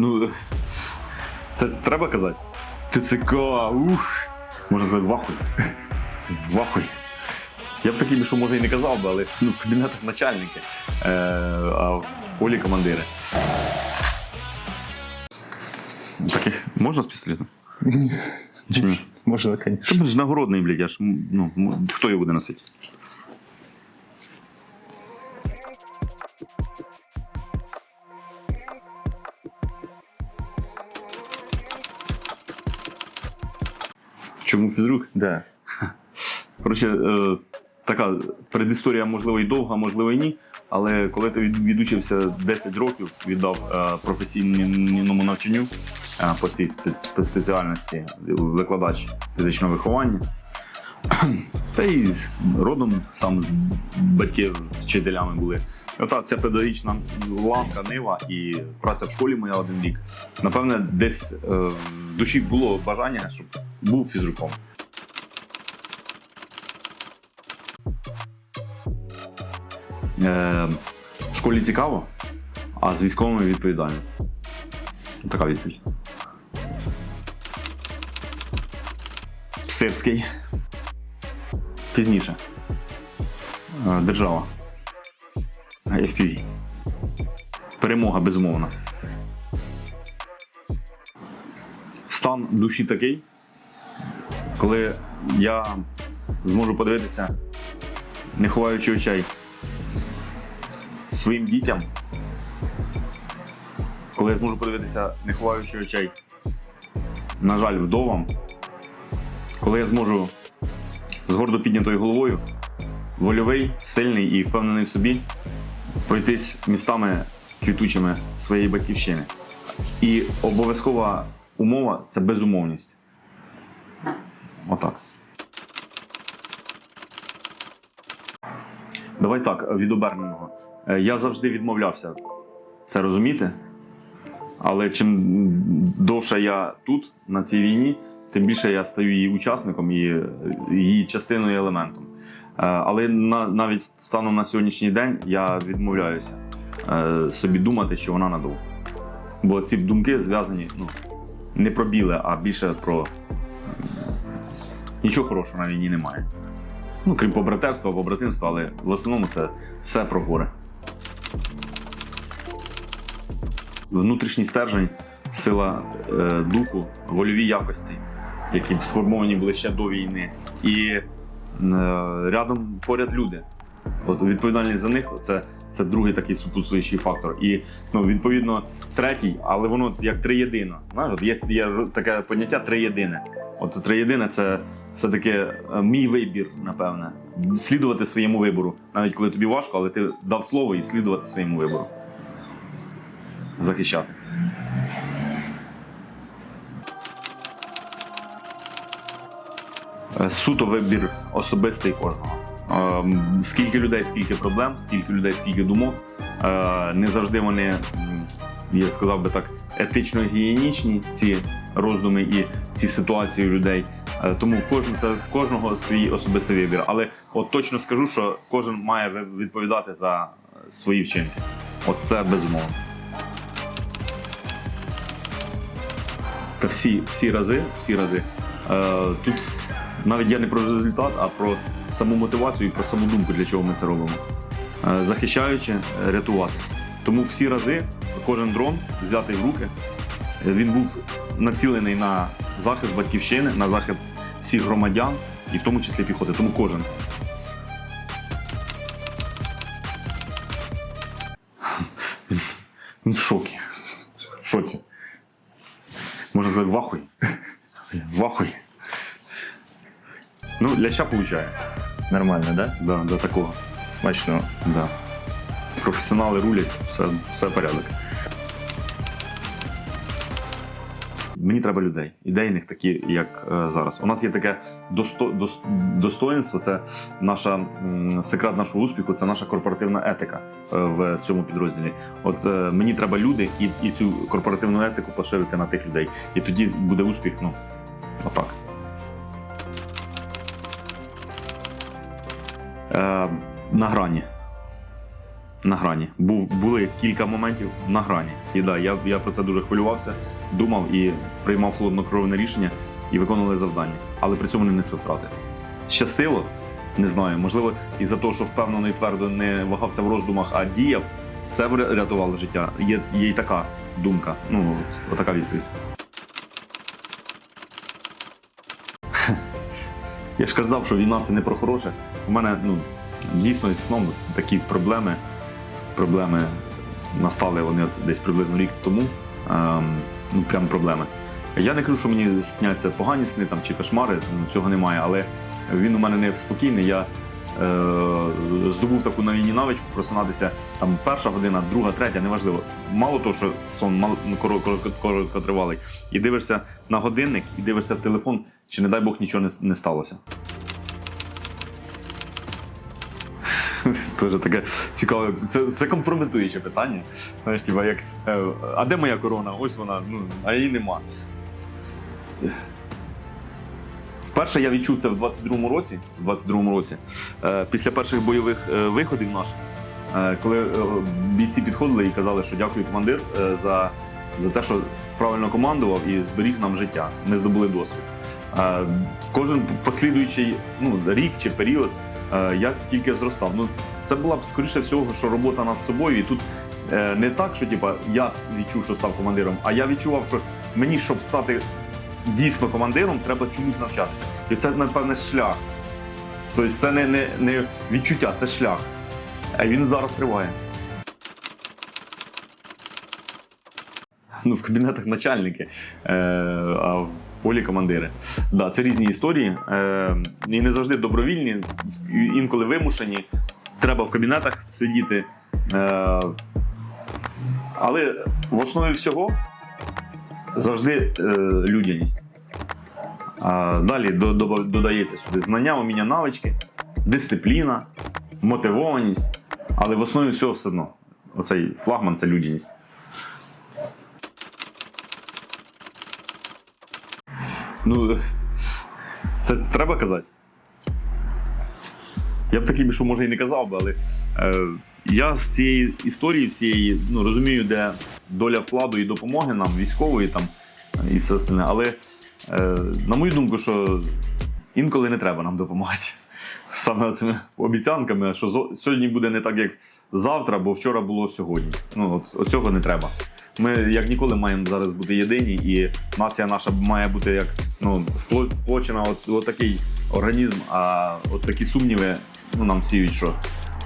Ну, це треба казати? ТЦК, ух. Можна сказати, вахуй. Вахуй. Я б такий, би, що може і не казав би, але ну, в кабінетах начальники, е, а в полі командири. Таких можна з пістолетом? Чи ні? Можна, звісно. він ж нагородний, блядь, я ж, ну, м, хто його буде носити? Чому фізрук? Да. Коротше, е, така предісторія, можливо, і довга, можливо, і ні. Але коли ти від- відучився 10 років, віддав е, професійному навчанню е, по цій спеціальності, викладач фізичного виховання. Та з- родом сам батьки вчителями були. Ота ця педагогічна ланка нива і праця в школі моя один рік. Напевне, десь е, в душі було бажання, щоб був фізруком. Е, в школі цікаво, а з військовими відповідально. Така відповідь. Сирський. Пізніше. Е, Держава. FPV. Перемога безумовна. Стан душі такий, коли я зможу подивитися, не ховаючи очей, своїм дітям, коли я зможу подивитися, не ховаючи очей, на жаль, вдовам, коли я зможу з гордо піднятою головою, вольовий, сильний і впевнений в собі, пройтись містами квітучими своєї батьківщини. І обов'язкова умова це безумовність. Отак. Давай так, від оберненого. Е, Я завжди відмовлявся це розуміти. Але чим довше я тут, на цій війні, тим більше я стаю її учасником е, її частиною і елементом. Е, Але на, навіть станом на сьогоднішній день я відмовляюся е, собі думати, що вона надовго. Бо ці думки зв'язані ну, не про біле, а більше про нічого хорошого на війні немає. Ну, крім побратерства, побратимства, але в основному це все про горе. Внутрішній стержень, сила е, духу, вольові якості, які сформовані були ще до війни. І е, рядом поряд люди. От відповідальність за них це, це другий такий супутствуючий фактор. І ну, відповідно третій, але воно як триєдино. Знаєш, є, є таке поняття триєдине. От триєдине це все-таки е, мій вибір, напевне. Слідувати своєму вибору. Навіть коли тобі важко, але ти дав слово і слідувати своєму вибору. Захищати. Суто вибір особистий кожного. Ем, Скільки людей, скільки проблем, скільки людей, скільки думок. Е, Не завжди вони, я сказав би так, етично гігієнічні ці роздуми і ці ситуації у людей. Е, Тому кожен це кожного свій особистий вибір. Але от точно скажу, що кожен має відповідати за е, свої вчинки. От це безумовно. Та всі, всі рази, всі рази. Е, тут навіть я не про результат, а про саму мотивацію і про саму думку, для чого ми це робимо. Е, захищаючи, е, рятувати. Тому всі рази кожен дрон взятий в руки, е, він був націлений на захист батьківщини, на захист всіх громадян, і в тому числі піхоти. Тому кожен. Він, в шокі. В шоці. Можна сказати, вахуй. Вахуй. Ну, ляща получає. Нормально, да? Да, до такого. Смачно. Да. Професіонали рулять, все, все порядок. Мені треба людей, ідейних, такі, як е, зараз. У нас є таке досто, дос, достоїнство, це наша м, секрет нашого успіху, це наша корпоративна етика е, в цьому підрозділі. От е, мені треба люди і, і цю корпоративну етику поширити на тих людей. І тоді буде успіх, ну, отак. Е, на грані. на грані. Був, були кілька моментів на грані. І да, я, я про це дуже хвилювався, думав і приймав холоднокровне рішення і виконували завдання. Але при цьому не несли втрати. Щастило? Не знаю. Можливо, із-за того, що впевнено і твердо не вагався в роздумах, а діяв, це врятувало життя. Є, є й така думка. Ну, от, отака відповідь. Я ж казав, що війна це не про хороше. У мене ну, дійсно з сном такі проблеми. Проблеми настали вони от десь приблизно рік тому. Ем, ну, прям проблеми. Я не кажу, що мені сняться погані сни там, чи кошмари, ну, цього немає, але він у мене не спокійний. Я здобув таку на війні навичку просинатися там перша година, друга, третя, неважливо. Мало того, що сон ну, коро- коро- короткотривалий, і дивишся на годинник, і дивишся в телефон, чи не дай Бог нічого не, сталося. Це таке цікаве. Це, це компрометуюче питання. Знаєш, типа як. е, А де моя корона? Ось вона, ну, а її нема. Вперше я відчув це в 22-му році, в 22-му році, е, після перших бойових е, виходів наших, е, коли бійці підходили і казали, що дякую командир за, за те, що правильно командував і зберіг нам життя. Ми здобули досвід. Кожен послідуючий ну, рік чи період я тільки зростав. Ну, це була б скоріше всього, що робота над собою. І тут не так, що типа, я відчув, що став командиром, а я відчував, що мені, щоб стати дійсно командиром, треба чомусь навчатися. І це, напевне, шлях. Тобто це не, не, не відчуття, це шлях. А він зараз триває. Ну, в кабінетах начальники, е, а в полі командири. Да, це різні історії. Е, і не завжди добровільні, інколи вимушені. Треба в кабінетах сидіти. Е, але в основі всього завжди е, людяність. А далі до- до- додається сюди знання, уміння, навички, дисципліна, мотивованість. Але в основі всього все одно. Оцей флагман це людяність. Ну, це треба казати. Я б такий що може і не казав би, але е, я з цієї історії всієї ну, розумію, де доля вкладу і допомоги нам, військової там і все остальне. Але е, на мою думку, що інколи не треба нам допомагати. Саме цими обіцянками, що сьогодні буде не так, як завтра, бо вчора було сьогодні. Ну, от, цього не треба. Ми як ніколи маємо зараз бути єдині, і нація наша має бути як ну, сплочена, от, от такий організм, а от такі сумніви ну, нам сіють, що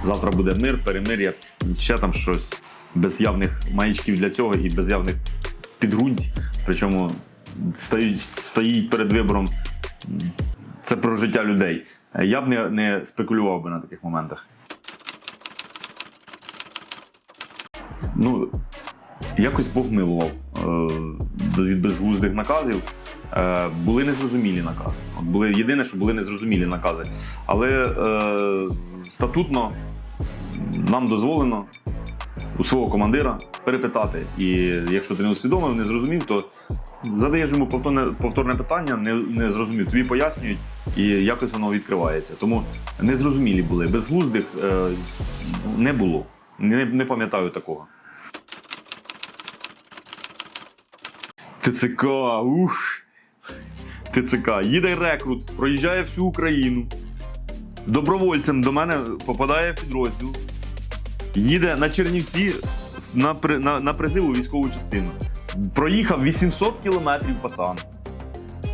завтра буде мир, перемир'я, ще там щось без явних маячків для цього і без явних підґрунть. Причому стають, стоїть перед вибором це про життя людей. Я б не, не спекулював би на таких моментах. Ну, якось Бог милував е, від безглуздих наказів. Е, були незрозумілі накази. От були єдине, що були незрозумілі накази. Але е, статутно нам дозволено у свого командира перепитати. І якщо ти не усвідомив, не зрозумів, то задаєш йому повторне, повторне питання, не, не зрозумів. Тобі пояснюють, і якось воно відкривається. Тому незрозумілі були. Безглуздих е, не було. Не, не пам'ятаю такого. ТЦК, ух. ТЦК. Їде рекрут, проїжджає всю Україну. Добровольцем до мене попадає в підрозділ. Їде на Чернівці на, на, на призив у військову частину. Проїхав 800 кілометрів пацан.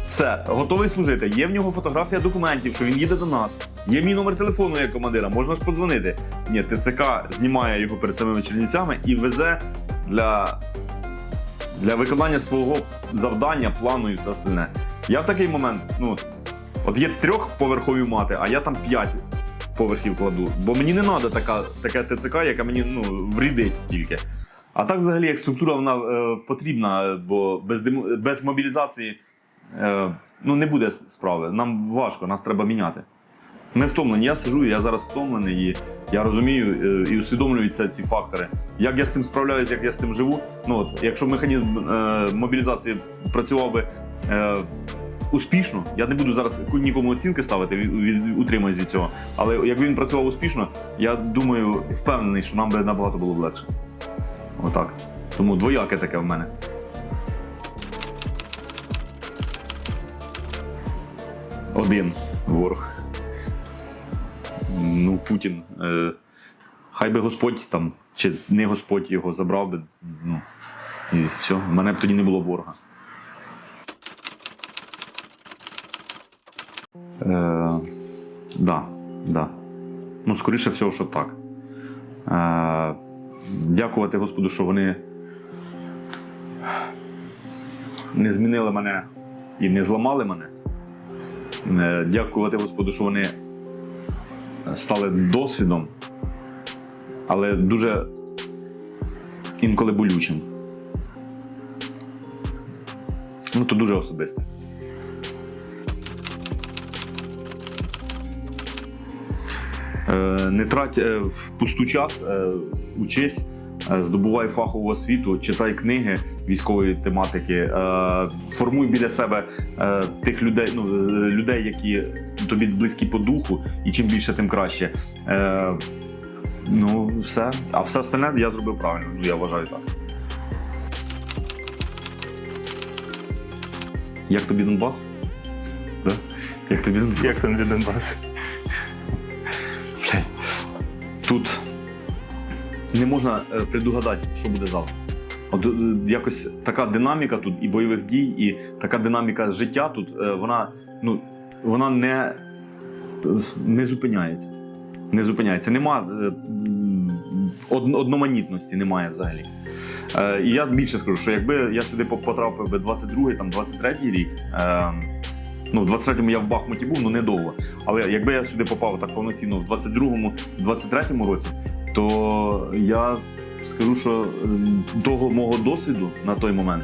Все, готовий служити. Є в нього фотографія документів, що він їде до нас. Є мій номер телефону як командира, можна ж подзвонити. Ні, ТЦК знімає його перед самими чернівцями і везе для для виконання свого завдання, плану і все остальне. Я в такий момент, ну, от є трьохповерхові мати, а я там п'ять поверхів кладу. Бо мені не треба така, таке ТЦК, яка мені ну, врідить тільки. А так, взагалі, як структура вона е, потрібна, бо без, демо- без мобілізації е, ну, не буде справи. Нам важко, нас треба міняти. Ми втомлені. Я сижу, я зараз втомлений, і я розумію е, і усвідомлюю це, ці фактори. Як я з цим справляюсь, як я з цим живу. Ну от, якщо механізм е, мобілізації працював би е, успішно, я не буду зараз нікому оцінки ставити, від, утримуюсь від цього. Але якби він працював успішно, я думаю, впевнений, що нам би набагато було б легше. Отак. Тому двояке таке в мене. Один ворог. Ну, Путін. Е, хай би Господь там, чи не Господь його забрав би. Ну, і все. В мене б тоді не було ворога. Е, да, да. Ну, скоріше всього, що так. Е, дякувати Господу, що вони не змінили мене і не зламали мене. Е, дякувати Господу, що вони стали досвідом, але дуже інколи болючим. Ну, то дуже особисте. Не трать е, впусту час, е, учись, е, здобувай фахову освіту, читай книги військової тематики, е, формуй біля себе е, тих людей, ну, е, людей, які тобі близькі по духу, і чим більше, тим краще. Е, Ну, все. А все остальне я зробив правильно. Ну, я вважаю так. Як тобі Донбас? Да? Як тобі Донбас? Як від Донбас? Тут не можна е, предугадати, що буде завтра. От е, якось така динаміка тут і бойових дій, і така динаміка життя тут, е, вона, ну, вона не, не зупиняється. Не зупиняється. Нема од- одноманітності, немає взагалі. І я більше скажу, що якби я сюди потрапив би 22-й, там 23-й рік. Ну, в 23-му я в Бахмуті був, ну недовго. Але якби я сюди попав так повноцінно в 22-му, 23-му році, то я скажу, що ем, того мого досвіду на той момент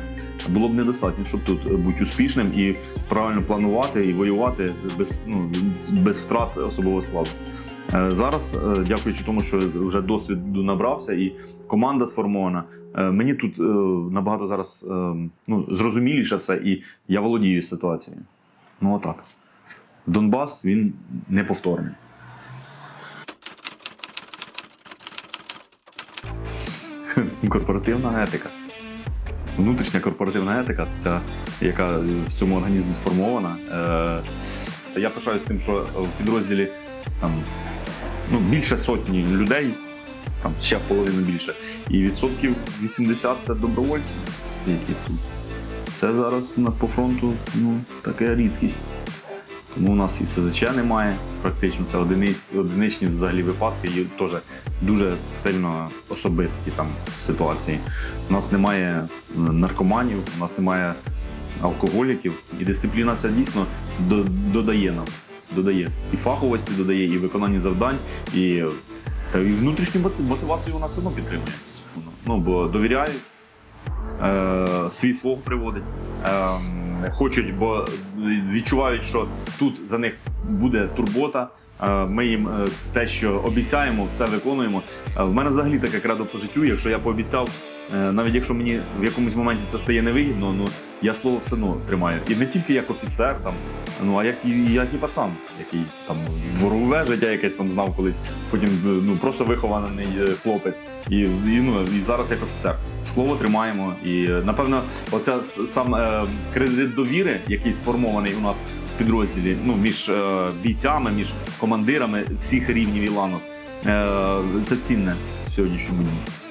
було б недостатньо, щоб тут бути успішним і правильно планувати і воювати без, ну, без втрат особового складу. Е, Зараз, е, дякуючи тому, що вже досвіду набрався і команда сформована, е, мені тут набагато зараз е, ну, зрозуміліше все, і я володію ситуацією. Ну, отак. Донбас він неповторний. Корпоративна етика. Внутрішня корпоративна етика, ця, яка в цьому організмі сформована. Е, я пишаюсь тим, що в підрозділі там, ну, більше сотні людей, там ще половину більше. І відсотків 80 це добровольці, які тут. Це зараз по фронту ну, така рідкість. Тому у нас і СЗЧ немає, практично це одиниць, одиничні взагалі випадки, і теж дуже сильно особисті там ситуації. У нас немає е, наркоманів, у нас немає алкоголіків, і дисципліна ця дійсно додає нам. Додає і фаховості додає, і виконання завдань, і, та і внутрішню мотивацію вона все одно підтримує. Ну, бо довіряють, е, світ свого приводить. Е, хочуть, бо відчувають, що тут за них буде турбота. Е, Ми їм те, що обіцяємо, все виконуємо. В мене взагалі таке кредо по життю. Якщо я пообіцяв, навіть якщо мені в якомусь моменті це стає невигідно, ну я слово все одно тримаю. І не тільки як офіцер, там, ну а як і як і пацан, який там дворове життя якесь там знав колись, потім ну просто вихований е, хлопець. І, і, ну, і зараз як офіцер. Слово тримаємо. І е, напевно, оця сам е, кредит довіри, який сформований у нас в підрозділі, ну між е, бійцями, між командирами всіх рівнів і ланок, е, це цінне в сьогоднішньому дні.